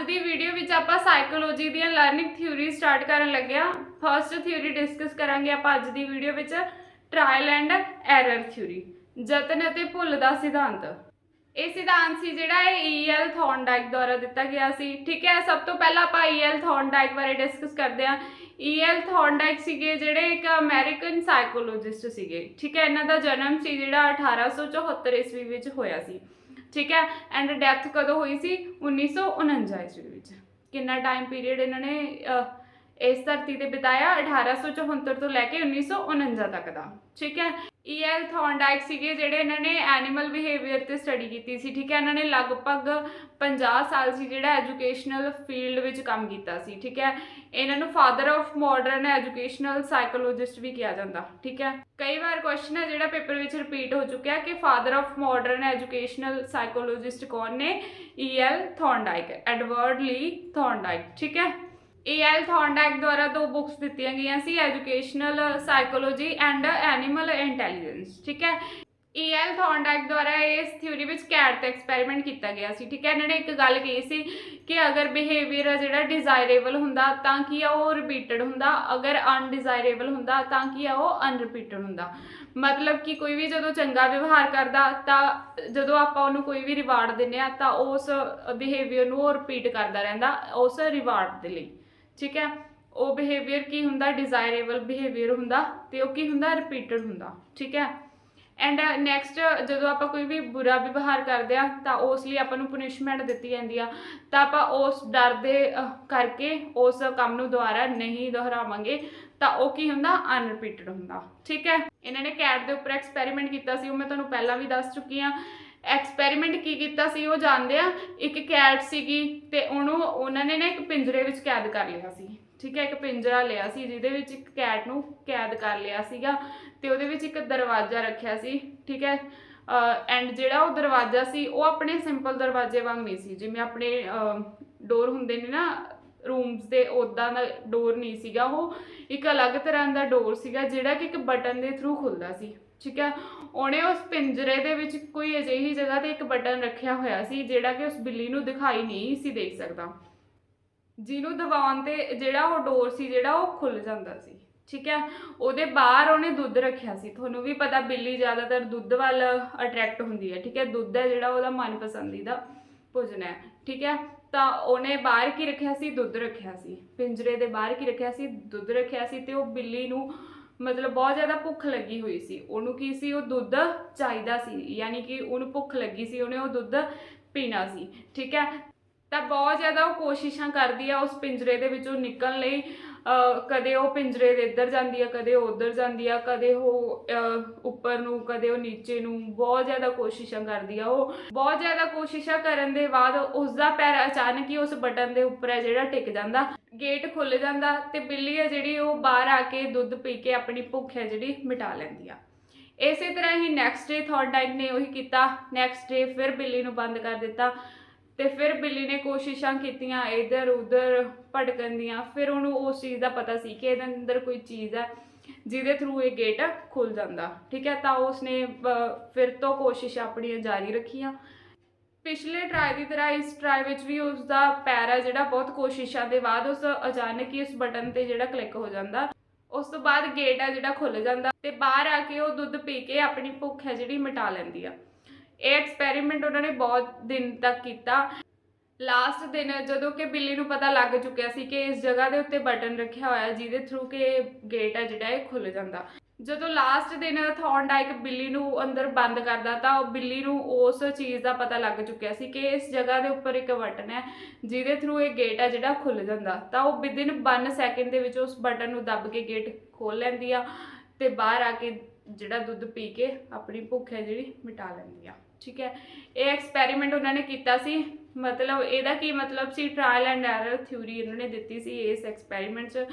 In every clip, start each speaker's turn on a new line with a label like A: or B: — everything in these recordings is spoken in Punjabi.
A: ਅੱਜ ਦੀ ਵੀਡੀਓ ਵਿੱਚ ਆਪਾਂ ਸਾਈਕੋਲੋਜੀ ਦੀਆਂ ਲਰਨਿੰਗ ਥਿਊਰੀ ਸਟਾਰਟ ਕਰਨ ਲੱਗੇ ਆ ਫਰਸਟ ਥਿਊਰੀ ਡਿਸਕਸ ਕਰਾਂਗੇ ਆਪਾਂ ਅੱਜ ਦੀ ਵੀਡੀਓ ਵਿੱਚ ਟ੍ਰਾਇਲ ਐਂਡ ਐਰਰ ਥਿਊਰੀ ਯਤਨ ਅਤੇ ਭੁੱਲ ਦਾ ਸਿਧਾਂਤ। ਇਹ ਸਿਧਾਂਤ ਸੀ ਜਿਹੜਾ ਇਹ ਈਐਲ ਥੌਰਨਡਾਈਕ ਦੁਆਰਾ ਦਿੱਤਾ ਗਿਆ ਸੀ। ਠੀਕ ਹੈ, ਸਭ ਤੋਂ ਪਹਿਲਾਂ ਆਪਾਂ ਈਐਲ ਥੌਰਨਡਾਈਕ ਬਾਰੇ ਡਿਸਕਸ ਕਰਦੇ ਹਾਂ। ਈਐਲ ਥੌਰਨਡਾਈਕ ਸੀਗੇ ਜਿਹੜੇ ਇੱਕ ਅਮਰੀਕਨ ਸਾਈਕੋਲੋਜਿਸਟ ਸੀਗੇ। ਠੀਕ ਹੈ, ਇਹਨਾਂ ਦਾ ਜਨਮ ਸੀ ਜਿਹੜਾ 1874 ਈਸਵੀ ਵਿੱਚ ਹੋਇਆ ਸੀ। ਠੀਕ ਹੈ? ਐਂਡ ਡੈਥ ਕਦੋਂ ਹੋਈ ਸੀ? 1949 ਈਸਵੀ ਵਿੱਚ। ਕਿੰਨਾ ਟਾਈਮ ਪੀਰੀਅਡ ਇਹਨਾਂ ਨੇ ਇਸ ਧਰਤੀ ਤੇ ਬਿਤਾਇਆ? 1874 ਤੋਂ ਲੈ ਕੇ 1949 ਤੱਕ ਦਾ। ਠੀਕ ਹੈ? ਈਐਲ ਥੌਰਨਡਾਈਕ ਸੀਗੇ ਜਿਹੜੇ ਇਹਨਾਂ ਨੇ ਐਨੀਮਲ ਬਿਹੇਵੀਅਰ ਤੇ ਸਟੱਡੀ ਕੀਤੀ ਸੀ, ਠੀਕ ਹੈ? ਇਹਨਾਂ ਨੇ ਲਗਭਗ 50 ਸਾਲ ਸੀ ਜਿਹੜਾ ਐਜੂਕੇਸ਼ਨਲ ਫੀਲਡ ਵਿੱਚ ਕੰਮ ਕੀਤਾ ਸੀ, ਠੀਕ ਹੈ? ਇਹਨਾਂ ਨੂੰ father of modern educational psychologist ਵੀ ਕਿਹਾ ਜਾਂਦਾ, ਠੀਕ ਹੈ? ਕਈ ਵਾਰ ਕੁਐਸਚਨ ਹੈ ਜਿਹੜਾ ਪੇਪਰ ਵਿੱਚ ਰਿਪੀਟ ਹੋ ਚੁੱਕਿਆ ਕਿ father of modern educational psychologist ਕੌਣ ਨੇ? ਈਐਲ ਥੌਰਨਡਾਈਕ ਐਡਵਰਡ ਲੀ ਥੌਰਨਡਾਈਕ ਠੀਕ ਹੈ? ਏਐਲ ਥੌਰਨਡਾਈਕ ਦੁਆਰਾ ਦੋ ਬੁੱਕਸ ਦਿੱਤੀਆਂ ਗਈਆਂ ਸੀ educational psychology and animal intelligence ਠੀਕ ਹੈ? ਏਐਲ ਥੌਰਨਡਾਈਕ ਦੁਆਰਾ ਇਸ ਥਿਊਰੀ ਵਿੱਚ ਕੈਟ ਤੇ ਐਕਸਪੈਰੀਮੈਂਟ ਕੀਤਾ ਗਿਆ ਸੀ, ਠੀਕ ਹੈ? ਇਹਨਾਂ ਨੇ ਇੱਕ ਗੱਲ ਕਹੀ ਸੀ ਕਿ ਅਗਰ ਬਿਹੇਵੀਅਰ ਆ ਜਿਹੜਾ ਡਿਜ਼ਾਇਰੇਬਲ ਹੁੰਦਾ, ਤਾਂ ਕੀ ਆ ਉਹ ਰਿਪੀਟਡ ਹੁੰਦਾ? ਅਗਰ ਅਨਡਿਜ਼ਾਇਰੇਬਲ ਹੁੰਦਾ, ਤਾਂ ਕੀ ਆ ਉਹ ਅਨਰਿਪੀਟਡ ਹੁੰਦਾ? ਮਤਲਬ ਕਿ ਕੋਈ ਵੀ ਜਦੋਂ ਚੰਗਾ ਵਿਵਹਾਰ ਕਰਦਾ, ਤਾਂ ਜਦੋਂ ਆਪਾਂ ਉਹਨੂੰ ਕੋਈ ਵੀ ਰਿਵਾਰਡ ਦਿੰਨੇ ਆ ਤਾਂ ਉਸ ਬਿਹੇਵੀਅਰ ਨੂੰ ਉਹ ਰਿਪੀਟ ਕਰਦਾ ਰਹਿੰਦਾ, ਉਸ ਰਿਵਾਰਡ ਦੇ ਲਈ। ਠੀਕ ਹੈ? ਉਹ ਬਿਹੇਵੀਅਰ ਕੀ ਹੁੰਦਾ? ਡਿਜ਼ਾਇਰੇਬਲ ਬਿਹੇਵੀਅਰ ਹੁੰਦਾ ਤੇ ਉਹ ਕੀ ਹੁੰਦਾ? ਰਿਪੀਟਡ ਹੁੰਦਾ, ਠੀਕ ਹੈ? ਐਂਡ ਨੈਕਸਟ uh, ਜਦੋਂ ਆਪਾਂ ਕੋਈ ਵੀ ਬੁਰਾ ਵਿਵਹਾਰ ਕਰਦੇ ਆ, ਤਾਂ ਉਸ ਲਈ ਆਪਾਂ ਨੂੰ ਪਨਿਸ਼ਮੈਂਟ ਦਿੱਤੀ ਜਾਂਦੀ ਆ। ਤਾਂ ਆਪਾਂ ਉਸ ਡਰ ਦੇ ਕਰਕੇ ਉਸ ਕੰਮ ਨੂੰ ਦੁਬਾਰਾ ਨਹੀਂ ਦੁਹਰਾਵਾਂਗੇ, ਤਾਂ ਉਹ ਕੀ ਹੁੰਦਾ? ਅਨਰਿਪੀਟਡ ਹੁੰਦਾ, ਠੀਕ ਹੈ? ਇਹਨਾਂ ਨੇ ਕੈਟ ਦੇ ਉੱਪਰ ਐਕਸਪੈਰੀਮੈਂਟ ਕੀਤਾ ਸੀ, ਉਹ ਮੈਂ ਤੁਹਾਨੂੰ ਪਹਿਲਾਂ ਵੀ ਦੱਸ ਚੁੱਕੀ ਆ ਐਕਸਪੈਰੀਮੈਂਟ ਕੀ ਕੀਤਾ ਸੀ, ਉਹ ਜਾਣਦੇ ਆ, ਇੱਕ ਕੈਟ ਸੀਗੀ ਤੇ ਉਹਨੂੰ ਉਹਨਾਂ ਨੇ ਨਾ ਇੱਕ ਪਿੰਜਰੇ ਵਿੱਚ ਕੈਦ ਕਰ ਲਿਆ ਸੀ। ਠੀਕ ਹੈ, ਇੱਕ ਪਿੰਜਰਾ ਲਿਆ ਸੀ, ਜਿਹਦੇ ਵਿੱਚ ਇੱਕ ਕੈਟ ਨੂੰ ਕੈਦ ਕਰ ਲਿਆ ਸੀਗਾ ਤੇ ਉਹਦੇ ਵਿੱਚ ਇੱਕ ਦਰਵਾਜ਼ਾ ਰੱਖਿਆ ਸੀ। ਠੀਕ ਹੈ ਐਂਡ ਜਿਹੜਾ ਉਹ ਦਰਵਾਜ਼ਾ ਸੀ, ਉਹ ਆਪਣੇ ਸਿੰਪਲ ਦਰਵਾਜ਼ੇ ਵਾਂਗ ਨਹੀਂ ਸੀ। ਜਿਵੇਂ ਆਪਣੇ ਡੋਰ ਹੁੰਦੇ ਨੇ ਨਾ ਰੂਮਸ ਦੇ ਉਦਾਂ ਦਾ ਡੋਰ ਨਹੀਂ ਸੀਗਾ ਉਹ। ਇੱਕ ਅਲੱਗ ਤਰ੍ਹਾਂ ਦਾ ਡੋਰ ਸੀਗਾ, ਜਿਹੜਾ ਕਿ ਇੱਕ ਬਟਨ ਦੇ ਥਰੂ ਖੁੱਲਦਾ ਸੀ। ਠੀਕ ਹੈ ਉਹਨੇ ਉਸ ਪਿੰਜਰੇ ਦੇ ਵਿੱਚ ਕੋਈ ਅਜਿਹੀ ਜਗ੍ਹਾ ਤੇ ਇੱਕ ਬਟਨ ਰੱਖਿਆ ਹੋਇਆ ਸੀ, ਜਿਹੜਾ ਕਿ ਉਸ ਬਿੱਲੀ ਨੂੰ ਦਿਖਾਈ ਨਹੀਂ ਸੀ ਦੇ ਸਕਦਾ। ਜਿਹਨੂੰ ਦਬਾਉਣ ਤੇ ਜਿਹੜਾ ਉਹ ਡੋਰ ਸੀ, ਜਿਹੜਾ ਉਹ ਖੁੱਲ ਜਾਂਦਾ ਸੀ। ਠੀਕ ਹੈ? ਉਹਦੇ ਬਾਹਰ ਉਹਨੇ ਦੁੱਧ ਰੱਖਿਆ ਸੀ। ਤੁਹਾਨੂੰ ਵੀ ਪਤਾ ਬਿੱਲੀ ਜ਼ਿਆਦਾਤਰ ਦੁੱਧ ਵੱਲ ਅਟਰੈਕਟ ਹੁੰਦੀ ਹੈ। ਠੀਕ ਹੈ? ਦੁੱਧ ਹੈ ਜਿਹੜਾ ਉਹਦਾ ਮਨਪਸੰਦੀਦਾ ਭੋਜਨ ਹੈ। ਠੀਕ ਹੈ? ਤਾਂ ਉਹਨੇ ਬਾਹਰ ਕੀ ਰੱਖਿਆ ਸੀ? ਦੁੱਧ ਰੱਖਿਆ ਸੀ। ਪਿੰਜਰੇ ਦੇ ਬਾਹਰ ਕੀ ਰੱਖਿਆ ਸੀ? ਦੁੱਧ ਰੱਖਿਆ ਸੀ ਤੇ ਉਹ ਬਿੱਲੀ ਨੂੰ ਮਤਲਬ ਬਹੁਤ ਜ਼ਿਆਦਾ ਭੁੱਖ ਲੱਗੀ ਹੋਈ ਸੀ। ਉਹਨੂੰ ਕੀ ਸੀ? ਉਹ ਦੁੱਧ ਚਾਹੀਦਾ ਸੀ। ਯਾਨੀ ਕਿ ਉਹਨੂੰ ਭੁੱਖ ਲੱਗੀ ਸੀ, ਉਹਨੇ ਉਹ ਦੁੱਧ ਪੀਣਾ ਸੀ। ਠੀਕ ਹੈ? ਤਾਂ ਬਹੁਤ ਜ਼ਿਆਦਾ ਉਹ ਕੋਸ਼ਿਸ਼ਾਂ ਕਰਦੀ ਆ ਉਸ ਪਿੰਜਰੇ ਦੇ ਵਿੱਚੋਂ ਨਿਕਲਣ ਲਈ। ਕਦੇ ਉਹ ਪਿੰਜਰੇ ਦੇ ਇੱਧਰ ਜਾਂਦੀ ਆ, ਕਦੇ ਉਹ ਉੱਧਰ ਜਾਂਦੀ ਆ, ਕਦੇ ਉਹ ਉੱਪਰ ਨੂੰ, ਕਦੇ ਉਹ ਨੀਚੇ ਨੂੰ, ਬਹੁਤ ਜ਼ਿਆਦਾ ਕੋਸ਼ਿਸ਼ਾਂ ਕਰਦੀ ਆ ਉਹ। ਬਹੁਤ ਜ਼ਿਆਦਾ ਕੋਸ਼ਿਸ਼ਾਂ ਕਰਨ ਦੇ ਬਾਅਦ ਉਸ ਦਾ ਪੈਰ ਅਚਾਨਕ ਹੀ ਉਸ ਬਟਨ ਦੇ ਉੱਪਰ ਹੈ, ਜਿਹੜਾ ਟਿਕ ਜਾਂਦਾ। ਗੇਟ ਖੁੱਲ ਜਾਂਦਾ ਤੇ ਬਿੱਲੀ ਹੈ ਜਿਹੜੀ, ਉਹ ਬਾਹਰ ਆ ਕੇ ਦੁੱਧ ਪੀ ਕੇ ਆਪਣੀ ਭੁੱਖ ਹੈ ਜਿਹੜੀ ਮਿਟਾ ਲੈਂਦੀ ਆ। ਇਸੇ ਤਰ੍ਹਾਂ ਹੀ ਨੈਕਸਟ ਡੇ ਥੌਰਨਡਾਈਕ ਨੇ ਉਹੀ ਕੀਤਾ। ਨੈਕਸਟ ਡੇ ਫਿਰ ਬਿੱਲੀ ਨੂੰ ਬੰਦ ਕਰ ਦਿੱਤਾ। ਤੇ ਫਿਰ ਬਿੱਲੀ ਨੇ ਕੋਸ਼ਿਸ਼ਾਂ ਕੀਤੀਆਂ ਇੱਧਰ ਉੱਧਰ ਭਟਕਣ ਦੀਆਂ। ਫਿਰ ਉਹਨੂੰ ਉਸ ਚੀਜ਼ ਦਾ ਪਤਾ ਸੀ ਕਿ ਇਹਦੇ ਅੰਦਰ ਕੋਈ ਚੀਜ਼ ਹੈ, ਜਿਹਦੇ ਥਰੂ ਇਹ ਗੇਟ ਖੁੱਲ ਜਾਂਦਾ। ਠੀਕ ਹੈ, ਤਾਂ ਉਸਨੇ ਫਿਰ ਤੋਂ ਕੋਸ਼ਿਸ਼ਾਂ ਆਪਣੀਆਂ ਜਾਰੀ ਰੱਖੀਆਂ। ਪਿਛਲੇ ਟਰਾਈ ਦੀ ਤਰ੍ਹਾਂ ਇਸ ਟਰਾਈ ਵਿੱਚ ਵੀ ਉਸ ਦਾ ਪੈਰ ਹੈ ਜਿਹੜਾ, ਬਹੁਤ ਕੋਸ਼ਿਸ਼ਾਂ ਦੇ ਬਾਅਦ ਉਸ ਅਚਾਨਕ ਹੀ ਉਸ ਬਟਨ ਤੇ ਜਿਹੜਾ ਕਲਿੱਕ ਹੋ ਜਾਂਦਾ। ਉਸ ਤੋਂ ਬਾਅਦ ਗੇਟ ਹੈ ਜਿਹੜਾ ਖੁੱਲ ਜਾਂਦਾ ਤੇ ਬਾਹਰ ਆ ਕੇ ਉਹ ਦੁੱਧ ਪੀ ਕੇ ਆਪਣੀ ਭੁੱਖ ਹੈ ਜਿਹੜੀ ਮਿਟਾ ਲੈਂਦੀ ਆ। ਇਹ ਐਕਸਪੈਰੀਮੈਂਟ ਉਹਨਾਂ ਨੇ ਬਹੁਤ ਦਿਨ ਤੱਕ ਕੀਤਾ। ਲਾਸਟ ਦਿਨ ਜਦੋਂ ਕਿ ਬਿੱਲੀ ਨੂੰ ਪਤਾ ਲੱਗ ਚੁੱਕਿਆ ਸੀ ਕਿ ਇਸ ਜਗ੍ਹਾ ਦੇ ਉੱਤੇ ਬਟਨ ਰੱਖਿਆ ਹੋਇਆ ਜਿਹਦੇ ਥਰੂ ਕਿ ਗੇਟ ਹੈ ਜਿਹੜਾ, ਇਹ ਖੁੱਲ ਜਾਂਦਾ। ਜਦੋਂ ਲਾਸਟ ਦਿਨ ਥੌਰਨਡਾਈਕ ਬਿੱਲੀ ਨੂੰ ਅੰਦਰ ਬੰਦ ਕਰਦਾ ਤਾਂ ਉਹ ਬਿੱਲੀ ਨੂੰ ਉਸ ਚੀਜ਼ ਦਾ ਪਤਾ ਲੱਗ ਚੁੱਕਿਆ ਸੀ ਕਿ ਇਸ ਜਗ੍ਹਾ ਦੇ ਉੱਪਰ ਇੱਕ ਬਟਨ ਹੈ, ਜਿਹਦੇ ਥਰੂ ਇਹ ਗੇਟ ਹੈ ਜਿਹੜਾ ਖੁੱਲ ਜਾਂਦਾ। ਤਾਂ ਉਹ ਵਿਦਿਨ 1 ਸੈਕਿੰਡ ਦੇ ਵਿੱਚ ਉਸ ਬਟਨ ਨੂੰ ਦੱਬ ਕੇ ਗੇਟ ਖੋਲ ਲੈਂਦੀ ਆ ਤੇ ਬਾਹਰ ਆ ਕੇ ਜਿਹੜਾ ਦੁੱਧ ਪੀ ਕੇ ਆਪਣੀ ਭੁੱਖ ਹੈ ਜਿਹੜੀ ਮਿਟਾ ਲੈਂਦੀ ਆ। ਠੀਕ ਹੈ? ਇਹ ਐਕਸਪੈਰੀਮੈਂਟ ਉਹਨਾਂ ਨੇ ਕੀਤਾ ਸੀ। ਮਤਲਬ ਇਹਦਾ ਕੀ ਮਤਲਬ ਸੀ? ਟ੍ਰਾਇਲ ਐਂਡ ਐਰਰ ਥਿਊਰੀ ਉਹਨਾਂ ਨੇ ਦਿੱਤੀ ਸੀ ਇਸ ਐਕਸਪੈਰੀਮੈਂਟ 'ਚ।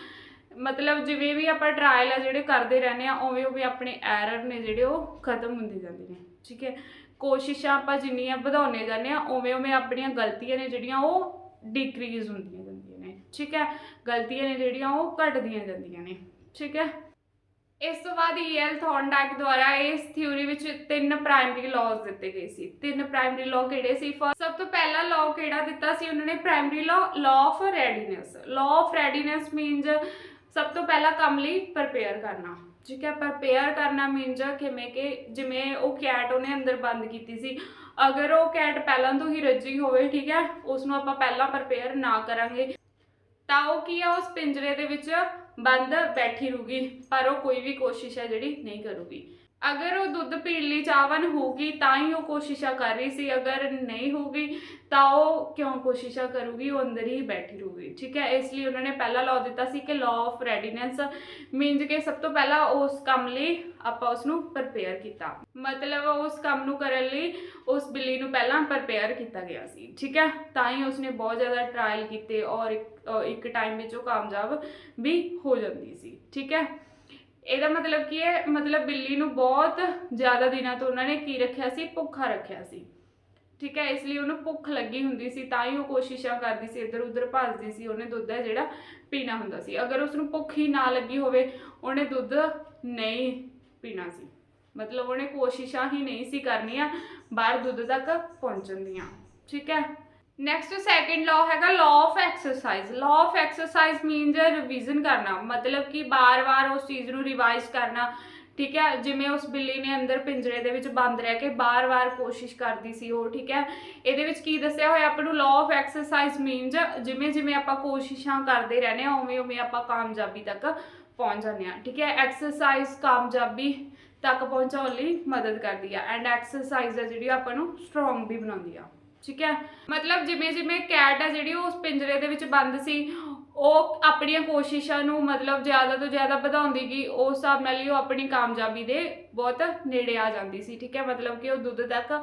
A: ਮਤਲਬ ਜਿਵੇਂ ਵੀ ਆਪਾਂ ਟ੍ਰਾਇਲ ਆ ਜਿਹੜੇ ਕਰਦੇ ਰਹਿੰਦੇ ਆ, ਉਵੇਂ ਉਵੇਂ ਆਪਣੇ ਐਰਰ ਨੇ ਜਿਹੜੇ ਉਹ ਖਤਮ ਹੁੰਦੇ ਜਾਂਦੇ ਨੇ। ਠੀਕ ਹੈ? ਕੋਸ਼ਿਸ਼ਾਂ ਆਪਾਂ ਜਿੰਨੀਆਂ ਵਧਾਉਂਦੇ ਜਾਂਦੇ ਆ, ਉਵੇਂ ਉਵੇਂ ਆਪਣੀਆਂ ਗਲਤੀਆਂ ਨੇ ਜਿਹੜੀਆਂ ਉਹ ਡਿਕਰੀਜ਼ ਹੁੰਦੀਆਂ ਜਾਂਦੀਆਂ ਨੇ। ਠੀਕ ਹੈ? ਗਲਤੀਆਂ ਨੇ ਜਿਹੜੀਆਂ ਉਹ ਘਟਦੀਆਂ ਜਾਂਦੀਆਂ ਨੇ। ਠੀਕ ਹੈ? ਇਸ ਤੋਂ ਬਾਅਦ ਈਐਲ ਥੌਰਨਡਾਈਕ ਦੁਆਰਾ ਇਸ ਥਿਊਰੀ ਵਿੱਚ ਤਿੰਨ ਪ੍ਰਾਇਮਰੀ ਲਾਜ਼ ਦਿੱਤੇ ਗਏ ਸੀ। ਤਿੰਨ ਪ੍ਰਾਇਮਰੀ ਲਾਅ ਕਿਹੜੇ ਸੀ? First, ਸਭ ਤੋਂ ਪਹਿਲਾ ਲਾਅ ਕਿਹੜਾ ਦਿੱਤਾ ਸੀ ਉਹਨਾਂ ਨੇ? Primary law law of readiness law of readiness means ਸਭ ਤੋਂ ਪਹਿਲਾਂ ਕੰਮ ਲਈ ਪ੍ਰਪੇਅਰ ਕਰਨਾ। ਠੀਕ ਹੈ ਪ੍ਰਪੇਅਰ ਕਰਨਾ ਮੀਨਸ ਕਿਵੇਂ ਕਿ ਜਿਵੇਂ ਉਹ ਕੈਟ ਉਹਨੇ ਅੰਦਰ ਬੰਦ ਕੀਤੀ ਸੀ। ਅਗਰ ਉਹ ਕੈਟ ਪਹਿਲਾਂ ਤੋਂ ਹੀ ਰੱਜੀ ਹੋਵੇ ਠੀਕ ਹੈ ਉਸ ਨੂੰ ਆਪਾਂ ਪਹਿਲਾਂ ਪ੍ਰਪੇਅਰ ਨਾ ਕਰਾਂਗੇ ਤਾਂ ਉਹ ਕੀ ਆ, ਉਸ ਪਿੰਜਰੇ ਦੇ ਵਿੱਚ ਬੰਦ ਬੈਠੀ ਰਹੂਗੀ, ਪਰ ਉਹ ਕੋਈ ਵੀ ਕੋਸ਼ਿਸ਼ ਹੈ ਜਿਹੜੀ ਨਹੀਂ ਕਰੂਗੀ। ਅਗਰ ਉਹ ਦੁੱਧ ਪੀਣ ਲਈ ਚਾਹਵਨ ਹੋਊਗੀ, ਤਾਂ ਹੀ ਉਹ ਕੋਸ਼ਿਸ਼ਾਂ ਕਰ ਰਹੀ ਸੀ। ਅਗਰ ਨਹੀਂ ਹੋਊਗੀ, ਤਾਂ ਉਹ ਕਿਉਂ ਕੋਸ਼ਿਸ਼ਾਂ ਕਰੂਗੀ? ਉਹ ਅੰਦਰ ਹੀ ਬੈਠੀ ਰਹੂਗੀ। ਠੀਕ ਹੈ? ਇਸ ਲਈ ਉਹਨਾਂ ਨੇ ਪਹਿਲਾ ਲਾਅ ਦਿੱਤਾ ਸੀ ਕਿ ਲਾਅ ਆਫ ਰੈਡੀਨੈਂਸ ਮੀਨਸ ਕਿ ਸਭ ਤੋਂ ਪਹਿਲਾਂ ਉਸ ਕੰਮ ਲਈ ਆਪਾਂ ਉਸ ਨੂੰ ਪ੍ਰਪੇਅਰ ਕੀਤਾ। ਮਤਲਬ ਉਸ ਕੰਮ ਨੂੰ ਕਰਨ ਲਈ ਉਸ ਬਿੱਲੀ ਨੂੰ ਪਹਿਲਾਂ ਪ੍ਰਪੇਅਰ ਕੀਤਾ ਗਿਆ ਸੀ। ਠੀਕ ਹੈ? ਤਾਂ ਹੀ ਉਸਨੇ ਬਹੁਤ ਜ਼ਿਆਦਾ ਟਰਾਇਲ ਕੀਤੇ ਔਰ ਇੱਕ ਟਾਈਮ ਵਿੱਚ ਉਹ ਕਾਮਯਾਬ ਵੀ ਹੋ ਜਾਂਦੀ ਸੀ। ਠੀਕ ਹੈ? ਇਹਦਾ ਮਤਲਬ ਕੀ ਹੈ, ਮਤਲਬ ਬਿੱਲੀ ਨੂੰ ਬਹੁਤ ਜ਼ਿਆਦਾ ਦਿਨਾਂ ਤੋਂ ਉਹਨਾਂ ਨੇ ਕੀ ਰੱਖਿਆ ਸੀ? ਭੁੱਖਾ ਰੱਖਿਆ ਸੀ। ਠੀਕ ਹੈ, ਇਸ ਲਈ ਉਹਨੂੰ ਭੁੱਖ ਲੱਗੀ ਹੁੰਦੀ ਸੀ, ਤਾਂ ਹੀ ਉਹ ਕੋਸ਼ਿਸ਼ਾਂ ਕਰਦੀ ਸੀ, ਇੱਧਰ ਉੱਧਰ ਭੱਜਦੀ ਸੀ, ਉਹਨੇ ਦੁੱਧ ਹੈ ਜਿਹੜਾ ਪੀਣਾ ਹੁੰਦਾ ਸੀ। ਅਗਰ ਉਸ ਨੂੰ ਭੁੱਖ ਹੀ ਨਾ ਲੱਗੀ ਹੋਵੇ, ਉਹਨੇ ਦੁੱਧ ਨਹੀਂ ਪੀਣਾ ਸੀ। ਮਤਲਬ ਉਹਨੇ ਕੋਸ਼ਿਸ਼ਾਂ ਹੀ ਨਹੀਂ ਸੀ ਕਰਨੀਆਂ, ਬਾਹਰ ਦੁੱਧ ਤੱਕ ਪਹੁੰਚਣ ਦੀਆਂ। ਠੀਕ ਹੈ। ਨੈਕਸਟ ਸੈਕਿੰਡ ਲਾਅ ਹੈਗਾ law of exercise law of exercise means revision ਕਰਨਾ, ਮਤਲਬ ਕਿ ਬਾਰ-ਬਾਰ ਉਸ ਚੀਜ਼ ਨੂੰ ਰਿਵਾਈਜ਼ ਕਰਨਾ, ਠੀਕ ਹੈ? ਜਿਵੇਂ ਉਸ ਬਿੱਲੀ ਨੇ ਅੰਦਰ ਪਿੰਜਰੇ ਦੇ ਵਿੱਚ ਬੰਦ ਰਹਿ ਕੇ ਬਾਰ-ਬਾਰ ਕੋਸ਼ਿਸ਼ ਕਰਦੀ ਸੀ ਉਹ, ਠੀਕ ਹੈ? ਇਹਦੇ ਵਿੱਚ ਕੀ ਦੱਸਿਆ ਹੋਇਆ ਆਪਾਂ ਨੂੰ? ਲਾਅ ਆਫ ਐਕਸਰਸਾਈਜ਼ ਮੀਨਸ ਜਿਵੇਂ ਜਿਵੇਂ ਆਪਾਂ ਕੋਸ਼ਿਸ਼ਾਂ ਕਰਦੇ ਰਹਿੰਦੇ ਹਾਂ, ਉਵੇਂ ਉਵੇਂ ਆਪਾਂ ਕਾਮਯਾਬੀ ਤੱਕ ਪਹੁੰਚ ਜਾਂਦੇ ਹਾਂ, ਠੀਕ ਹੈ? ਐਕਸਰਸਾਈਜ਼ ਕਾਮਯਾਬੀ ਤੱਕ ਪਹੁੰਚਾਉਣ ਲਈ ਮਦਦ ਕਰਦੀ ਆ ਐਂਡ ਐਕਸਰਸਾਈਜ਼ ਆ ਜਿਹੜੀ ਆਪਾਂ ਨੂੰ ਸਟਰੋਂਗ ਵੀ ਬਣਾਉਂਦੀ ਆ। ਠੀਕ ਹੈ? ਮਤਲਬ ਜਿਵੇਂ ਜਿਵੇਂ ਕੈਟ ਆ ਜਿਹੜੀ ਉਹ ਉਸ ਪਿੰਜਰੇ ਦੇ ਵਿੱਚ ਬੰਦ ਸੀ, ਉਹ ਆਪਣੀਆਂ ਕੋਸ਼ਿਸ਼ਾਂ ਨੂੰ ਮਤਲਬ ਜ਼ਿਆਦਾ ਤੋਂ ਜ਼ਿਆਦਾ ਵਧਾਉਂਦੀ ਗਈ, ਉਸ ਹਿਸਾਬ ਨਾਲ ਹੀ ਉਹ ਆਪਣੀ ਕਾਮਯਾਬੀ ਦੇ ਬਹੁਤ ਨੇੜੇ ਆ ਜਾਂਦੀ ਸੀ, ਠੀਕ ਹੈ? ਮਤਲਬ ਕਿ ਉਹ ਦੁੱਧ ਤੱਕ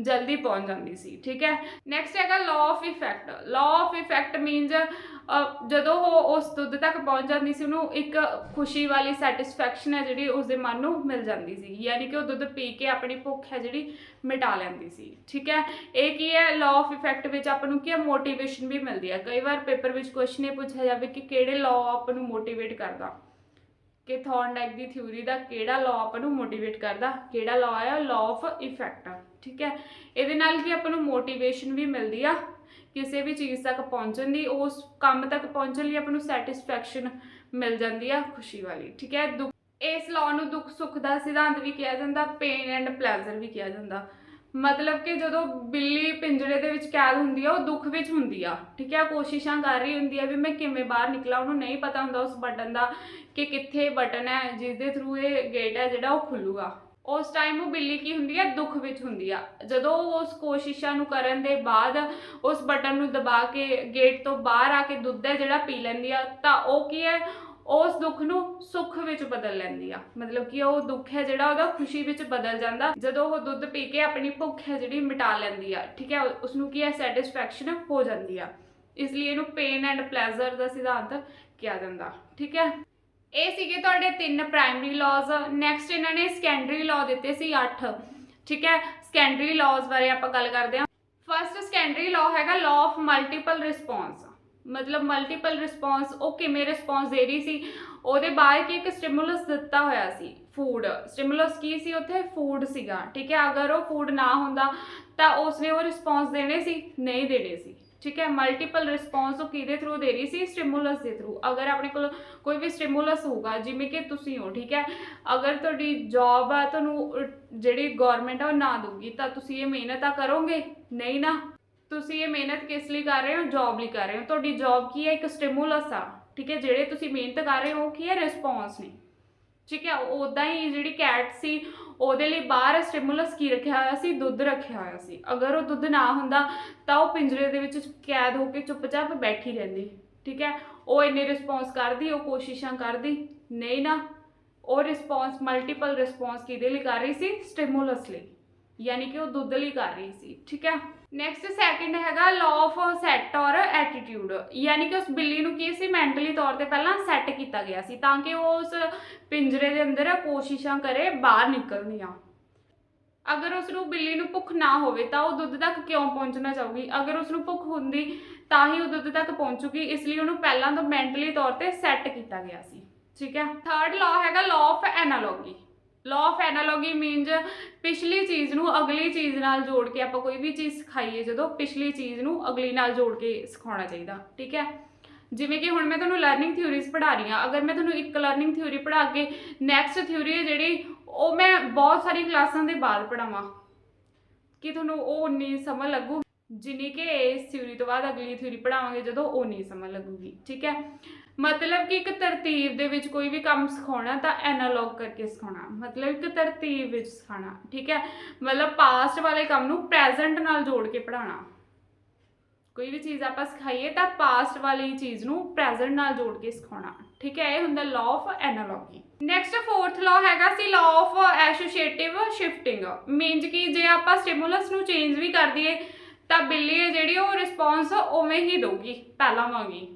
A: ਜਲਦੀ ਪਹੁੰਚ ਜਾਂਦੀ ਸੀ, ਠੀਕ ਹੈ? ਨੈਕਸਟ ਹੈਗਾ law of effect law of effect means ਜਦੋਂ ਉਹ ਉਸ ਦੁੱਧ ਤੱਕ ਪਹੁੰਚ ਜਾਂਦੀ ਸੀ, ਉਹਨੂੰ ਇੱਕ ਖੁਸ਼ੀ ਵਾਲੀ ਸੈਟੀਸਫੈਕਸ਼ਨ ਹੈ ਜਿਹੜੀ ਉਸ ਦੇ ਮਨ ਨੂੰ ਮਿਲ ਜਾਂਦੀ ਸੀ, ਯਾਨੀ ਕਿ ਉਹ ਦੁੱਧ ਪੀ ਕੇ ਆਪਣੀ ਭੁੱਖ ਹੈ ਜਿਹੜੀ ਮਿਟਾ ਲੈਂਦੀ ਸੀ, ਠੀਕ ਹੈ? ਇਹ ਕੀ ਹੈ? ਲਾਅ ਆਫ ਇਫੈਕਟ ਵਿੱਚ ਆਪਾਂ ਨੂੰ ਕੀ ਹੈ? ਮੋਟੀਵੇਸ਼ਨ ਵੀ ਮਿਲਦੀ ਹੈ। ਕਈ ਵਾਰ ਪੇਪਰ ਵਿੱਚ ਕੁਐਸਚਨ ਇਹ ਪੁੱਛਿਆ ਜਾਵੇ ਕਿ ਕਿਹੜੇ ਲਾਅ ਆਪਾਂ ਨੂੰ ਮੋਟੀਵੇਟ ਕਰਦਾ? ਕਿ ਥੌਰਨਡਾਈਕ ਦੀ ਥਿਊਰੀ ਦਾ ਕਿਹੜਾ ਲਾਅ ਆਪਾਂ ਨੂੰ ਮੋਟੀਵੇਟ ਕਰਦਾ, ਕਿਹੜਾ ਲਾਅ ਹੈ ਲਾਅ ਆਫ ਇਫੈਕਟ ਠੀਕ ਹੈ? ਇਹਦੇ ਨਾਲ ਕੀ ਆਪਾਂ ਨੂੰ ਮੋਟੀਵੇਸ਼ਨ ਵੀ ਮਿਲਦੀ ਆ, ਕਿਸੇ ਵੀ ਚੀਜ਼ ਤੱਕ ਪਹੁੰਚਣ ਦੀ, ਉਸ ਕੰਮ ਤੱਕ ਪਹੁੰਚਣ ਲਈ ਆਪਾਂ ਨੂੰ ਸੈਟੀਸਫੈਕਸ਼ਨ ਮਿਲ ਜਾਂਦੀ ਆ, ਖੁਸ਼ੀ ਵਾਲੀ, ਠੀਕ ਹੈ? ਦੁੱਖ ਇਸ ਲਾਅ ਨੂੰ ਦੁੱਖ ਸੁੱਖ ਦਾ ਸਿਧਾਂਤ ਵੀ ਕਿਹਾ ਜਾਂਦਾ ਪੇਨ ਐਂਡ ਪਲੇਜ਼ਰ ਵੀ ਕਿਹਾ ਜਾਂਦਾ। ਮਤਲਬ ਕਿ ਜਦੋਂ ਬਿੱਲੀ ਪਿੰਜਰੇ ਦੇ ਵਿੱਚ ਕੈਦ ਹੁੰਦੀ ਆ, ਉਹ ਦੁੱਖ ਵਿੱਚ ਹੁੰਦੀ ਆ। ਠੀਕ ਹੈ ਕੋਸ਼ਿਸ਼ਾਂ ਕਰ ਰਹੀ ਹੁੰਦੀ ਆ ਵੀ ਮੈਂ ਕਿਵੇਂ ਬਾਹਰ ਨਿਕਲਾਂ, ਉਹਨੂੰ ਨਹੀਂ ਪਤਾ ਹੁੰਦਾ ਉਸ ਬਟਨ ਦਾ ਕਿ ਕਿੱਥੇ ਬਟਨ ਹੈ, ਜਿਸ ਦੇ ਥਰੂ ਇਹ ਗੇਟ ਹੈ ਜਿਹੜਾ ਉਹ ਖੁੱਲੂਗਾ। ਉਸ ਟਾਈਮ ਉਹ ਬਿੱਲੀ ਕੀ ਹੁੰਦੀ ਹੈ ਦੁੱਖ ਵਿੱਚ ਹੁੰਦੀ ਆ। ਜਦੋਂ ਉਹ ਉਸ ਕੋਸ਼ਿਸ਼ਾਂ ਨੂੰ ਕਰਨ ਦੇ ਬਾਅਦ ਉਸ ਬਟਨ ਨੂੰ ਦਬਾ ਕੇ ਗੇਟ ਤੋਂ ਬਾਹਰ ਆ ਕੇ ਦੁੱਧ ਹੈ ਜਿਹੜਾ ਪੀ ਲੈਂਦੀ ਆ, ਤਾਂ ਉਹ ਕੀ ਹੈ? ਉਸ ਦੁੱਖ ਨੂੰ ਸੁੱਖ ਵਿੱਚ ਬਦਲ ਲੈਂਦੀ ਆ। ਮਤਲਬ ਕਿ ਉਹ ਦੁੱਖ ਹੈ ਜਿਹੜਾ ਉਹਦਾ ਖੁਸ਼ੀ ਵਿੱਚ ਬਦਲ ਜਾਂਦਾ। ਜਦੋਂ ਉਹ ਦੁੱਧ ਪੀ ਕੇ ਆਪਣੀ ਭੁੱਖ ਹੈ ਜਿਹੜੀ ਮਿਟਾ ਲੈਂਦੀ ਆ, ਠੀਕ ਹੈ? ਉਸ ਨੂੰ ਕੀ ਹੈ? ਸੈਟੀਸਫੈਕਸ਼ਨ ਹੋ ਜਾਂਦੀ ਆ। ਇਸ ਲਈ ਇਹਨੂੰ ਪੇਨ ਐਂਡ ਪਲੇਜ਼ਰ ਦਾ ਸਿਧਾਂਤ ਕਿਹਾ ਜਾਂਦਾ, ਠੀਕ ਹੈ? ਇਹ ਸੀਗੇ ਤੁਹਾਡੇ ਤਿੰਨ ਪ੍ਰਾਇਮਰੀ ਲਾਜ਼ ਨੈਕਸਟ ਇਹਨਾਂ ਨੇ ਸੈਕੰਡਰੀ ਲਾਅ ਦਿੱਤੇ ਸੀ 8 ਠੀਕ ਹੈ? ਸੈਕੰਡਰੀ ਲਾਜ਼ ਬਾਰੇ ਆਪਾਂ ਗੱਲ ਕਰਦੇ ਹਾਂ। ਫਰਸਟ ਸੈਕੰਡਰੀ ਲਾਅ ਹੈਗਾ ਲਾਅ ਆਫ ਮਲਟੀਪਲ ਰਿਸਪੌਂਸ ਮਤਲਬ ਮਲਟੀਪਲ ਰਿਸਪੌਂਸ ਉਹ ਕਿਵੇਂ ਰਿਸਪੌਂਸ ਦੇ ਰਹੀ ਸੀ? ਉਹਦੇ ਬਾਅਦ ਕੀ ਇੱਕ ਸਟਿਮੂਲਸ ਦਿੱਤਾ ਹੋਇਆ ਸੀ? ਫੂਡ ਸਟਿਮੂਲਸ ਕੀ ਸੀ? ਉੱਥੇ ਫੂਡ ਸੀਗਾ, ਠੀਕ ਹੈ? ਅਗਰ ਉਹ ਫੂਡ ਨਾ ਹੁੰਦਾ, ਤਾਂ ਉਸਨੇ ਉਹ ਰਿਸਪੌਂਸ ਦੇਣੇ ਸੀ? ਨਹੀਂ ਦੇਣੇ ਸੀ, ਠੀਕ ਹੈ? ਮਲਟੀਪਲ ਰਿਸਪੌਂਸ ਉਹ ਕਿਹਦੇ ਥਰੂ ਦੇ ਰਹੀ ਸੀ? ਸਟਿਮੂਲਸ ਦੇ ਥਰੂ ਅਗਰ ਆਪਣੇ ਕੋਲ ਕੋਈ ਵੀ ਸਟਿਮੂਲਸ ਹੋਊਗਾ, ਜਿਵੇਂ ਕਿ ਤੁਸੀਂ ਹੋ, ਠੀਕ ਹੈ? ਅਗਰ ਤੁਹਾਡੀ ਜੌਬ ਆ, ਤੁਹਾਨੂੰ ਜਿਹੜੀ ਗਵਰਨਮੈਂਟ ਆ, ਉਹ ਨਾ ਦਊਗੀ, ਤਾਂ ਤੁਸੀਂ ਇਹ ਮਿਹਨਤ ਤਾਂ ਕਰੋਗੇ? ਨਹੀਂ ਨਾ? ਤੁਸੀਂ ਇਹ ਮਿਹਨਤ ਕਿਸ ਲਈ ਕਰ ਰਹੇ ਹੋ? ਜੌਬ ਲਈ ਕਰ ਰਹੇ ਹੋ। ਤੁਹਾਡੀ ਜੌਬ ਕੀ ਹੈ? ਇੱਕ ਸਟਿਮੂਲਸ ਆ। ਠੀਕ ਹੈ? ਜਿਹੜੇ ਤੁਸੀਂ ਮਿਹਨਤ ਕਰ ਰਹੇ ਹੋ, ਉਹ ਕੀ ਹੈ? ਰਿਸਪੌਂਸ ਨੇ। ਠੀਕ ਹੈ? ਉਦਾਂ ਹੀ ਜਿਹੜੀ ਕੈਟ ਸੀ, ਉਹਦੇ ਲਈ ਬਾਹਰ ਸਟਿਮੂਲਸ ਕੀ ਰੱਖਿਆ ਹੋਇਆ ਸੀ? ਦੁੱਧ ਰੱਖਿਆ ਹੋਇਆ ਸੀ। ਅਗਰ ਉਹ ਦੁੱਧ ਨਾ ਹੁੰਦਾ, ਤਾਂ ਉਹ ਪਿੰਜਰੇ ਦੇ ਵਿੱਚ ਕੈਦ ਹੋ ਕੇ ਚੁੱਪਚਾਪ ਬੈਠੀ ਰਹਿੰਦੀ। ਠੀਕ ਹੈ? ਉਹ ਇੰਨੇ ਰਿਸਪੌਂਸ ਕਰਦੀ, ਉਹ ਕੋਸ਼ਿਸ਼ਾਂ ਕਰਦੀ। ਨਹੀਂ ਨਾ, ਉਹ ਰਿਸਪੌਂਸ ਮਲਟੀਪਲ ਰਿਸਪੌਂਸ ਕਿਹਦੇ ਲਈ ਕਰ ਰਹੀ ਸੀ? ਸਟਿਮੂਲਸ ਲਈ। ਯਾਨੀ ਕਿ ਉਹ ਦੁੱਧ ਲਈ ਕਰ ਰਹੀ ਸੀ। ਠੀਕ ਹੈ? ਨੈਕਸਟ ਸੈਕਿੰਡ ਹੈਗਾ law of set or attitude ਯਾਨੀ ਕਿ ਉਸ ਬਿੱਲੀ ਨੂੰ ਕੀ ਸੀ ਮੈਂਟਲੀ ਤੌਰ ਤੇ ਪਹਿਲਾਂ ਸੈੱਟ ਕੀਤਾ ਗਿਆ ਸੀ, ਤਾਂ ਕਿ ਉਹ ਉਸ ਪਿੰਜਰੇ ਦੇ ਅੰਦਰ ਕੋਸ਼ਿਸ਼ਾਂ ਕਰੇ ਬਾਹਰ ਨਿਕਲਣੀਆਂ। ਅਗਰ ਉਸ ਨੂੰ ਬਿੱਲੀ ਨੂੰ ਭੁੱਖ ਨਾ ਹੋਵੇ, ਤਾਂ ਉਹ ਦੁੱਧ ਤੱਕ ਕਿਉਂ ਪਹੁੰਚਣਾ ਚਾਹੂਗੀ? ਅਗਰ ਉਸ ਨੂੰ ਭੁੱਖ ਹੁੰਦੀ, ਤਾਂ ਹੀ ਉਹ ਦੁੱਧ ਤੱਕ ਪਹੁੰਚੂਗੀ, ਇਸ ਲਈ ਉਹਨੂੰ ਪਹਿਲਾਂ ਤੋਂ ਮੈਂਟਲੀ ਤੌਰ ਤੇ ਸੈੱਟ ਕੀਤਾ ਗਿਆ ਸੀ। ਠੀਕ ਹੈ? ਥਰਡ ਲਾਅ ਹੈਗਾ law of analogy law of analogy means ਪਿਛਲੀ ਚੀਜ਼ ਨੂੰ ਅਗਲੀ ਚੀਜ਼ ਨਾਲ ਜੋੜ ਕੇ ਆਪਾਂ ਕੋਈ ਵੀ ਚੀਜ਼ ਸਿਖਾਈਏ, ਜਦੋਂ ਪਿਛਲੀ ਚੀਜ਼ ਨੂੰ ਅਗਲੀ ਨਾਲ ਜੋੜ ਕੇ ਸਿਖਾਉਣਾ ਚਾਹੀਦਾ, ਠੀਕ ਹੈ? ਜਿਵੇਂ ਕਿ ਹੁਣ ਮੈਂ ਤੁਹਾਨੂੰ ਲਰਨਿੰਗ ਥਿਊਰੀਜ਼ ਪੜ੍ਹਾ ਰਹੀ ਹਾਂ, ਅਗਰ ਮੈਂ ਤੁਹਾਨੂੰ ਇੱਕ ਲਰਨਿੰਗ ਥਿਊਰੀ ਪੜ੍ਹਾ ਕੇ ਨੈਕਸਟ ਥਿਊਰੀ ਹੈ ਜਿਹੜੀ, ਉਹ ਮੈਂ ਬਹੁਤ ਸਾਰੀ ਕਲਾਸਾਂ ਦੇ ਬਾਅਦ ਪੜਾਵਾਂ ਕਿ ਤੁਹਾਨੂੰ ਉਹ ਉਨੀ ਸਮਝ ਲੱਗੂ? ਜਿੰਨੀ ਕਿ ਇਸ ਥਿਊਰੀ ਤੋਂ ਬਾਅਦ ਅਗਲੀ ਥਿਊਰੀ ਪੜਾਵਾਂਗੇ ਜਦੋਂ ਉਹ ਨਹੀਂ ਸਮਝ ਲੱਗੂਗੀ, ਠੀਕ ਹੈ? ਮਤਲਬ ਕਿ ਇੱਕ ਤਰਤੀਬ ਦੇ ਵਿੱਚ ਕੋਈ ਵੀ ਕੰਮ ਸਿਖਾਉਣਾ ਤਾਂ ਐਨਾਲੌਗ ਕਰਕੇ ਸਿਖਾਉਣਾ, ਮਤਲਬ ਇੱਕ ਤਰਤੀਬ ਵਿੱਚ ਸਿਖਾਉਣਾ, ਠੀਕ ਹੈ? ਮਤਲਬ ਪਾਸਟ ਵਾਲੇ ਕੰਮ ਨੂੰ ਪ੍ਰੈਜ਼ੈਂਟ ਨਾਲ ਜੋੜ ਕੇ ਪੜਾਉਣਾ ਕੋਈ ਵੀ ਚੀਜ਼ ਆਪਾਂ ਸਿਖਾਈਏ ਤਾਂ ਪਾਸਟ ਵਾਲੀ ਚੀਜ਼ ਨੂੰ ਪ੍ਰੈਜ਼ੈਂਟ ਨਾਲ ਜੋੜ ਕੇ ਸਿਖਾਉਣਾ, ਠੀਕ ਹੈ? ਇਹ ਹੁੰਦਾ law of analogy next fourth law ਹੈਗਾ ਸੀ law of associative shifting means ਕਿ ਜੇ ਆਪਾਂ ਸਟਿਮੂਲਸ ਨੂੰ ਚੇਂਜ ਵੀ ਕਰ ਦਈਏ ਤਾਂ ਬਿੱਲੀ ਹੈ ਜਿਹੜੀ ਉਹ ਰਿਸਪੌਂਸ ਉਵੇਂ ਹੀ ਦਊਗੀ, ਪਹਿਲਾਂ ਵਾਂਗੀ।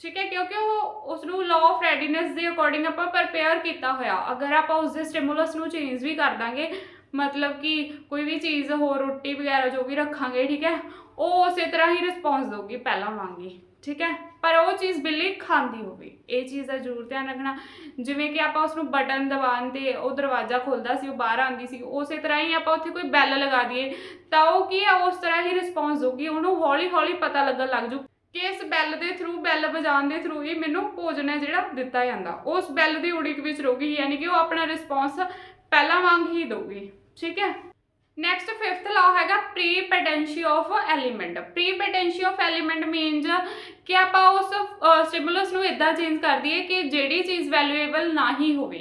A: ਠੀਕ ਹੈ, ਕਿਉਂਕਿ ਉਹ ਉਸ ਨੂੰ ਲਾਅ ਆਫ ਰੈਡੀਨੈਸ ਦੇ ਅਕੋਰਡਿੰਗ ਆਪਾਂ ਪ੍ਰਪੇਅਰ ਕੀਤਾ ਹੋਇਆ। ਅਗਰ ਆਪਾਂ ਉਸ ਦੇ ਸਟਿਮੂਲਸ ਨੂੰ ਚੇਂਜ ਵੀ ਕਰ ਦਾਂਗੇ, ਮਤਲਬ ਕਿ ਕੋਈ ਵੀ ਚੀਜ਼, ਹੋਰ ਰੋਟੀ ਵਗੈਰਾ ਜੋ ਵੀ ਰੱਖਾਂਗੇ, ਠੀਕ ਹੈ, ਉਹ ਉਸੇ ਤਰ੍ਹਾਂ ਹੀ ਰਿਸਪੌਂਸ ਦਊਗੀ, ਪਹਿਲਾਂ ਵਾਂਗੀ। ਠੀਕ ਹੈ? ਪਰ ਉਹ ਚੀਜ਼ ਬਿੱਲੀ ਖਾਂਦੀ ਹੋਵੇ। ਇਹ ਚੀਜ਼ ਦਾ ਜ਼ਰੂਰ ਧਿਆਨ ਰੱਖਣਾ। ਜਿਵੇਂ ਕਿ ਆਪਾਂ ਉਸ ਨੂੰ ਬਟਨ ਦਬਾਉਣ ਤੇ ਉਹ ਦਰਵਾਜ਼ਾ ਖੁੱਲਦਾ ਸੀ, ਉਹ ਬਾਹਰ ਆਉਂਦੀ ਸੀ, ਉਸੇ ਤਰ੍ਹਾਂ ਹੀ ਆਪਾਂ ਉੱਥੇ ਕੋਈ ਬੈਲ ਲਗਾ ਦਈਏ, ਤਾਂ ਉਹ ਕੀ ਹੈ? ਉਸ ਤਰ੍ਹਾਂ ਹੀ ਰਿਸਪੌਂਸ ਦਊਗੀ ਉਹਨੂੰ ਹੌਲੀ ਹੌਲੀ ਪਤਾ ਲੱਗਣ ਲੱਗ ਜੂ ਕਿ ਇਸ ਬੈਲ ਦੇ ਥਰੂ ਬੈਲ ਵਜਾਉਣ ਦੇ ਥਰੂ ਹੀ ਮੈਨੂੰ ਭੋਜਨ ਹੈ ਜਿਹੜਾ ਦਿੱਤਾ ਜਾਂਦਾ। ਉਸ ਬੈਲ ਦੀ ਉਡੀਕ ਵਿੱਚ ਰਹੂਗੀ, ਯਾਨੀ ਕਿ ਉਹ ਆਪਣਾ ਰਿਸਪੌਂਸ ਪਹਿਲਾਂ ਵਾਂਗ ਹੀ ਦਊਗੀ। ਠੀਕ ਹੈ? ਨੈਕਸਟ ਫਿਫਥ ਲਾਅ ਹੈਗਾ prepotency of element prepotency of element means ਕਿ ਆਪਾਂ ਉਸ ਸਟਿਮੂਲਸ ਨੂੰ ਇਦਾਂ ਚੇਂਜ ਕਰ ਦਈਏ ਕਿ ਜਿਹੜੀ ਚੀਜ਼ ਵੈਲਿਊਏਬਲ ਨਾ ਹੀ ਹੋਵੇ।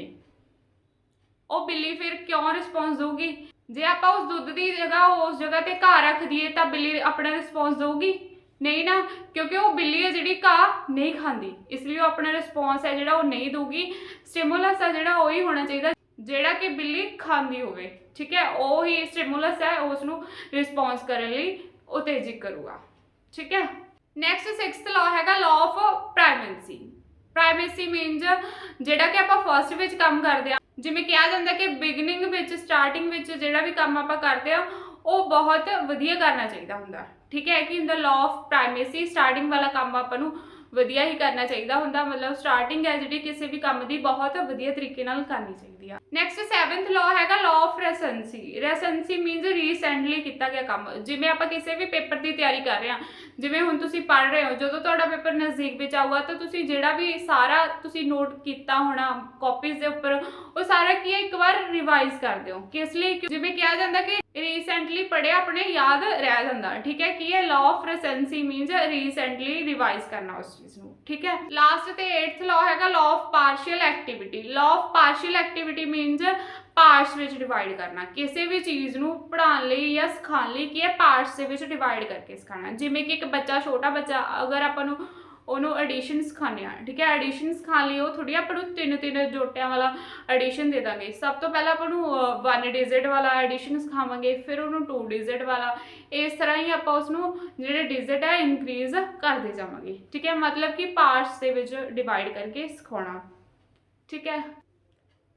A: ਉਹ ਬਿੱਲੀ ਫਿਰ ਕਿਉਂ ਰਿਸਪੌਂਸ ਦਊਗੀ? ਜੇ ਆਪਾਂ ਉਸ ਦੁੱਧ ਦੀ ਜਗ੍ਹਾ, ਉਸ ਜਗ੍ਹਾ ਤੇ ਘਾਹ ਰੱਖ ਦਈਏ ਤਾਂ ਬਿੱਲੀ ਆਪਣਾ ਰਿਸਪੌਂਸ ਦਊਗੀ। ਨਹੀਂ ਨਾ, ਕਿਉਂਕਿ ਉਹ ਬਿੱਲੀ ਹੈ ਜਿਹੜੀ ਘਾਹ ਨਹੀਂ ਖਾਂਦੀ। ਇਸ ਲਈ ਉਹ ਆਪਣਾ ਰਿਸਪੌਂਸ ਹੈ ਜਿਹੜਾ ਉਹ ਨਹੀਂ ਦਊਗੀ। ਸਟਿਮੂਲਸ ਹੈ ਜਿਹੜਾ ਉਹ ਹੀ ਹੋਣਾ ਚਾਹੀਦਾ ਜਿਹੜਾ ਕਿ ਬਿੱਲੀ ਖਾਂਦੀ ਹੋਵੇ, ਠੀਕ ਹੈ? ਉਹ ਹੀ ਸਟਿਮੂਲਸ ਹੈ ਉਸ ਨੂੰ ਰਿਸਪੌਂਸ ਕਰਨ ਲਈ ਉਤੇਜਿਤ ਕਰੂਗਾ, ਠੀਕ ਹੈ? ਨੈਕਸਟ 6th ਲਾਅ ਹੈਗਾ law of primacy primacy means ਜਿਹੜਾ ਕਿ ਆਪਾਂ ਫਰਸਟ ਵਿੱਚ ਕੰਮ ਕਰਦੇ ਆ ਜਿਵੇਂ ਕਿਹਾ ਜਾਂਦਾ ਕਿ ਬਿਗਨਿੰਗ ਵਿੱਚ ਸਟਾਰਟਿੰਗ ਵਿੱਚ ਜਿਹੜਾ ਵੀ ਕੰਮ ਆਪਾਂ ਕਰਦੇ ਆ ਉਹ ਬਹੁਤ ਵਧੀਆ ਕਰਨਾ ਚਾਹੀਦਾ ਹੁੰਦਾ, ਠੀਕ ਹੈ? ਕਿ ਦਾ ਲਾਅ ਆਫ ਪ੍ਰਾਈਮੇਸੀ ਸਟਾਰਟਿੰਗ ਵਾਲਾ ਕੰਮ ਆਪਾਂ ਨੂੰ ਵਧੀਆ ਹੀ ਕਰਨਾ ਚਾਹੀਦਾ ਹੁੰਦਾ, ਮਤਲਬ ਸਟਾਰਟਿੰਗ ਹੈ ਜਿਹੜੀ ਕਿਸੇ ਵੀ ਕੰਮ ਦੀ ਬਹੁਤ ਵਧੀਆ ਤਰੀਕੇ ਨਾਲ ਕਰਨੀ ਚਾਹੀਦੀ ਆ। ਨੈਕਸਟ 7th ਲਾਅ ਹੈਗਾ law of recency recency means recently ਕੀਤਾ ਗਿਆ ਕੰਮ। ਜਿਵੇਂ ਆਪਾਂ ਕਿਸੇ ਵੀ ਪੇਪਰ ਦੀ ਤਿਆਰੀ ਕਰ ਰਹੇ ਹਾਂ ਜਿਵੇਂ ਹੁਣ ਤੁਸੀਂ ਪੜ੍ਹ ਰਹੇ ਹੋ, ਜਦੋਂ ਤੁਹਾਡਾ ਪੇਪਰ ਨਜ਼ਦੀਕ ਵਿੱਚ ਆਊਗਾ, ਤਾਂ ਤੁਸੀਂ ਜਿਹੜਾ ਵੀ ਸਾਰਾ ਤੁਸੀਂ ਨੋਟ ਕੀਤਾ ਹੋਣਾ ਕਾਪੀਜ਼ ਦੇ ਉੱਪਰ, ਉਹ ਸਾਰਾ ਕੀ ਹੈ ਇੱਕ ਵਾਰ ਰਿਵਾਈਜ਼ ਕਰ ਦਿਓ। ਕਿਸ ਲਈ? ਜਿਵੇਂ ਕਿਹਾ ਜਾਂਦਾ ਕਿ ਰੀਸੈਂਟਲੀ ਪੜਿਆ ਆਪਣੇ ਯਾਦ ਰਹਿ ਜਾਂਦਾ। ਠੀਕ ਹੈ? ਕੀ ਹੈ? Law of recency means recently revise ਕਰਨਾ ਉਸ ਚੀਜ਼ ਨੂੰ। ਠੀਕ ਹੈ? ਲਾਸਟ ਤੇ 8th ਲਾਅ ਹੈਗਾ law of partial activity law of partial activity means parts ਵਿੱਚ ਡਿਵਾਈਡ ਕਰਨਾ। ਕਿਸੇ ਵੀ ਚੀਜ਼ ਨੂੰ ਪੜ੍ਹਾਉਣ ਲਈ ਜਾਂ ਸਿਖਾਉਣ ਲਈ ਕੀ ਹੈ? ਪਾਰਟਸ ਦੇ ਵਿੱਚ ਡਿਵਾਈਡ ਕਰਕੇ ਸਿਖਾਉਣਾ। ਜਿਵੇਂ ਕਿ ਇੱਕ ਬੱਚਾ, ਛੋਟਾ ਬੱਚਾ, ਅਗਰ ਆਪਾਂ ਨੂੰ ਉਹਨੂੰ ਐਡੀਸ਼ਨ ਸਿਖਾਉਂਦੇ ਆ ਠੀਕ ਹੈ? ਐਡੀਸ਼ਨ ਸਿਖਾਉਣ ਲਈ ਉਹ ਥੋੜੀ ਆਪਾਂ ਨੂੰ ਤਿੰਨ ਤਿੰਨ ਜੋਟਿਆਂ ਵਾਲਾ ਐਡੀਸ਼ਨ ਦੇ ਦਾਂਗੇ। ਸਭ ਤੋਂ ਪਹਿਲਾਂ ਆਪਾਂ ਨੂੰ 1 ਡਿਜਿਟ ਵਾਲਾ ਐਡੀਸ਼ਨ ਸਿਖਾਵਾਂਗੇ, ਫਿਰ ਉਹਨੂੰ 2 ਡਿਜਿਟ ਵਾਲਾ। ਇਸ ਤਰ੍ਹਾਂ ਹੀ ਆਪਾਂ ਉਸ ਨੂੰ ਜਿਹੜੇ ਡਿਜਿਟ ਹੈ ਇਨਕਰੀਜ਼ ਕਰਦੇ ਜਾਵਾਂਗੇ। ਠੀਕ ਹੈ? ਮਤਲਬ ਕਿ ਪਾਰਟਸ ਦੇ ਵਿੱਚ ਡਿਵਾਈਡ ਕਰਕੇ ਸਿਖਾਉਣਾ। ਠੀਕ ਹੈ?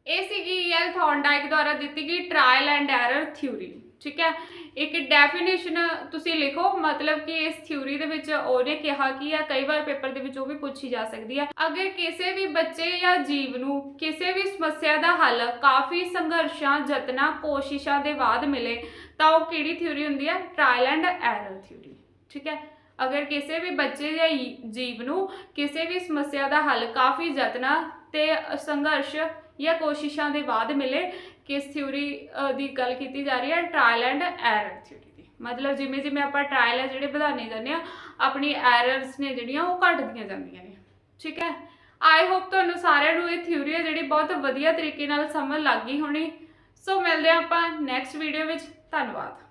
A: ਇਹ ਸੀਗੀ ਐਲ ਥੌਰਨਡਾਈਕ ਦੁਆਰਾ ਦਿੱਤੀ ਗਈ ਟ੍ਰਾਇਲ ਐਂਡ ਐਰਰ ਥਿਊਰੀ ਠੀਕ ਹੈ? ਇੱਕ ਡੈਫੀਨੇਸ਼ਨ ਤੁਸੀਂ ਲਿਖੋ, ਮਤਲਬ ਕਿ ਇਸ ਥਿਊਰੀ ਦੇ ਵਿੱਚ ਉਹਨੇ ਕਿਹਾ ਕਿ ਆ, ਕਈ ਵਾਰ ਪੇਪਰ ਦੇ ਵਿੱਚ ਉਹ ਵੀ ਪੁੱਛੀ ਜਾ ਸਕਦੀ ਹੈ। ਅਗਰ ਕਿਸੇ ਵੀ ਬੱਚੇ ਜਾਂ ਜੀਵ ਨੂੰ ਕਿਸੇ ਵੀ ਸਮੱਸਿਆ ਦਾ ਹੱਲ ਕਾਫੀ ਸੰਘਰਸ਼ਾਂ, ਯਤਨਾਂ, ਕੋਸ਼ਿਸ਼ਾਂ ਦੇ ਬਾਅਦ ਮਿਲੇ, ਤਾਂ ਉਹ ਕਿਹੜੀ ਥਿਊਰੀ ਹੁੰਦੀ ਹੈ? ਟ੍ਰਾਇਲ ਐਂਡ ਐਰਰ ਥਿਊਰੀ ਠੀਕ ਹੈ? ਅਗਰ ਕਿਸੇ ਵੀ ਬੱਚੇ ਜਾਂ ਜੀਵ ਨੂੰ ਕਿਸੇ ਵੀ ਸਮੱਸਿਆ ਦਾ ਹੱਲ ਕਾਫੀ ਯਤਨਾਂ ਤੇ ਸੰਘਰਸ਼ ਜਾਂ ਕੋਸ਼ਿਸ਼ਾਂ ਦੇ ਬਾਅਦ ਮਿਲੇ ਕਿਸ ਥਿਊਰੀ ਦੀ ਗੱਲ ਕੀਤੀ ਜਾ ਰਹੀ ਹੈ ਟ੍ਰਾਇਲ ਐਂਡ ਐਰਰ ਥਿਊਰੀ ਦੀ। ਮਤਲਬ ਜਿਵੇਂ ਜਿਵੇਂ ਆਪਾਂ ਟ੍ਰਾਇਲ ਹੈ ਜਿਹੜੇ ਵਧਾਣੇ ਜਾਂਦੇ ਆ ਆਪਣੀ ਐਰਰਸ ਨੇ ਜਿਹੜੀਆਂ ਉਹ ਘਟਦੀਆਂ ਜਾਂਦੀਆਂ ਨੇ। ਠੀਕ ਹੈ? ਆਈ ਹੋਪ ਤੁਹਾਨੂੰ ਸਾਰਿਆਂ ਨੂੰ ਇਹ ਥਿਊਰੀ ਹੈ ਜਿਹੜੀ ਬਹੁਤ ਵਧੀਆ ਤਰੀਕੇ ਨਾਲ ਸਮਝ ਲੱਗ ਗਈ ਹੋਣੀ। ਸੋ ਮਿਲਦੇ ਹਾਂ ਆਪਾਂ ਨੈਕਸਟ ਵੀਡੀਓ ਵਿੱਚ। ਧੰਨਵਾਦ।